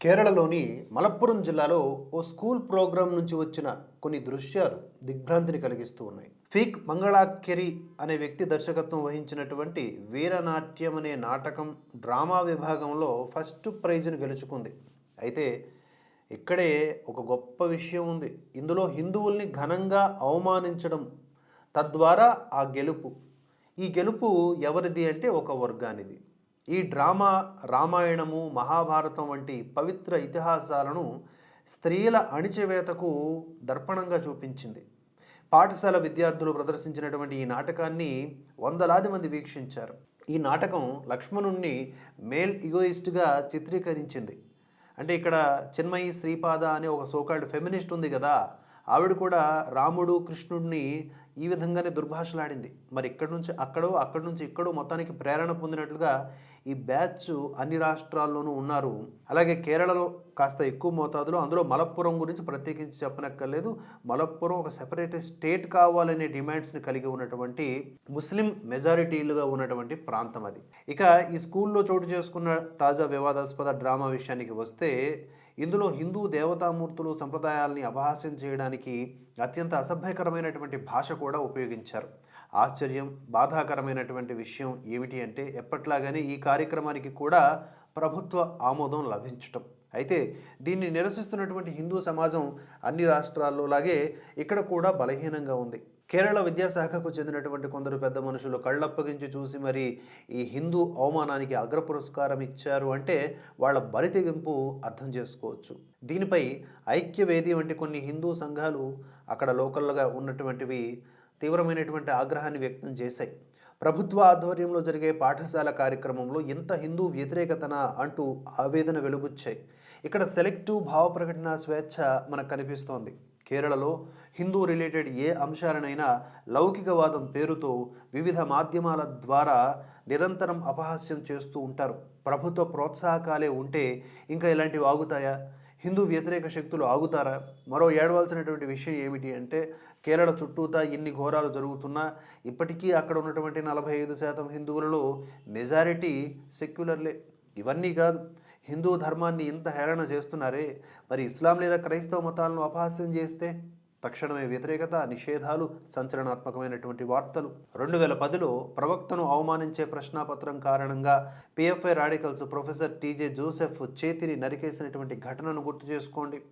కేరళలోని మలప్పురం జిల్లాలో ఓ school programme నుంచి వచ్చిన కొన్ని దృశ్యాలు దిగ్భ్రాంతిని కలిగిస్తూ ఉన్నాయి. ఫీక్ మంగళాఖ్యరి అనే వ్యక్తి దర్శకత్వం వహించినటువంటి వీరనాట్యం అనే నాటకం డ్రామా విభాగంలో ఫస్ట్ ప్రైజ్ను గెలుచుకుంది. అయితే ఇక్కడే ఒక గొప్ప విషయం ఉంది. ఇందులో హిందువుల్ని ఘనంగా అవమానించడం తద్వారా ఆ గెలుపు. ఈ గెలుపు ఎవరిది అంటే ఒక వర్గానిది. ఈ డ్రామా రామాయణము మహాభారతం వంటి పవిత్ర ఇతిహాసాలను స్త్రీల అణిచివేతకు దర్పణంగా చూపించింది. పాఠశాల విద్యార్థులు ప్రదర్శించినటువంటి ఈ నాటకాన్ని వందలాది మంది వీక్షించారు. ఈ నాటకం లక్ష్మణుణ్ణి మేల్ ఇగోయిస్ట్గా చిత్రీకరించింది. అంటే ఇక్కడ చిన్మయి శ్రీపాద అనే ఒక సోకాల్డ్ ఫెమినిస్ట్ ఉంది కదా ఆవిడ కూడా రాముడు కృష్ణుడిని ఈ విధంగానే దుర్భాషలాడింది. మరి ఇక్కడి నుంచి అక్కడో అక్కడి నుంచి ఇక్కడో మొత్తానికి ప్రేరణ పొందినట్లుగా ఈ బ్యాచ్ అన్ని రాష్ట్రాల్లోనూ ఉన్నారు. అలాగే కేరళలో కాస్త ఎక్కువ మోతాదులో అందులో మలప్పురం గురించి ప్రత్యేకించి చెప్పనక్కర్లేదు. మలప్పురం ఒక సెపరేట్ స్టేట్ కావాలనే డిమాండ్స్ని కలిగి ఉన్నటువంటి ముస్లిం మెజారిటీలుగా ఉన్నటువంటి ప్రాంతం అది. ఇక ఈ స్కూల్లో చోటు చేసుకున్న తాజా వివాదాస్పద డ్రామా విషయానికి వస్తే ఇందులో హిందూ దేవతామూర్తులు సంప్రదాయాల్ని అపహాస్యం చేయడానికి అత్యంత అసభ్యకరమైనటువంటి భాష కూడా ఉపయోగించారు. ఆశ్చర్యం బాధాకరమైనటువంటి విషయం ఏమిటి అంటే ఎప్పట్లాగానే ఈ కార్యక్రమానికి కూడా ప్రభుత్వ ఆమోదం లభించటం. అయితే దీన్ని నిరసిస్తున్నటువంటి హిందూ సమాజం అన్ని రాష్ట్రాల్లో లాగే ఇక్కడ కూడా బలహీనంగా ఉంది. కేరళ విద్యాశాఖకు చెందినటువంటి కొందరు పెద్ద మనుషులు కళ్ళప్పగించి చూసి మరి ఈ హిందూ అవమానానికి అగ్ర పురస్కారం ఇచ్చారు అంటే వాళ్ళ బరితెగింపు అర్థం చేసుకోవచ్చు. దీనిపై ఐక్యవేది వంటి కొన్ని హిందూ సంఘాలు అక్కడ లోకల్గా ఉన్నటువంటివి తీవ్రమైనటువంటి ఆగ్రహాన్ని వ్యక్తం చేశాయి. ప్రభుత్వ ఆధ్వర్యంలో జరిగే పాఠశాల కార్యక్రమంలో ఇంత హిందూ వ్యతిరేకతన అంటూ ఆవేదన వెలుబుచ్చాయి ఇక్కడ సెలెక్టివ్ భావ ప్రకటన స్వేచ్ఛ మనకు కనిపిస్తోంది. కేరళలో హిందూ రిలేటెడ్ ఏ అంశాలనైనా లౌకికవాదం పేరుతో వివిధ మాధ్యమాల ద్వారా నిరంతరం అపహాస్యం చేస్తూ ఉంటారు. ప్రభుత్వ ప్రోత్సాహకాలే ఉంటే ఇంకా ఇలాంటివి ఆగుతాయా? హిందూ వ్యతిరేక శక్తులు ఆగుతారా? మరో ఏడవలసినటువంటి విషయం ఏమిటి అంటే కేరళ చుట్టూతా ఇన్ని ఘోరాలు జరుగుతున్నా ఇప్పటికీ అక్కడ ఉన్నటువంటి నలభై ఐదు శాతం హిందువులలో మెజారిటీ సెక్యులర్లే. ఇవన్నీ కాదు. హిందూ ధర్మాన్ని ఇంత హేళన చేస్తున్నారే? మరి ఇస్లాం లేదా క్రైస్తవ మతాలను అపహాస్యం చేస్తే? తక్షణమే వ్యతిరేకత నిషేధాలు సంచలనాత్మకమైనటువంటి వార్తలు. రెండు వేల పదిలో ప్రవక్తను అవమానించే ప్రశ్నాపత్రం కారణంగా PFI radicals professor T J Joseph చేతిని నరికేసినటువంటి ఘటనను గుర్తు చేసుకోండి.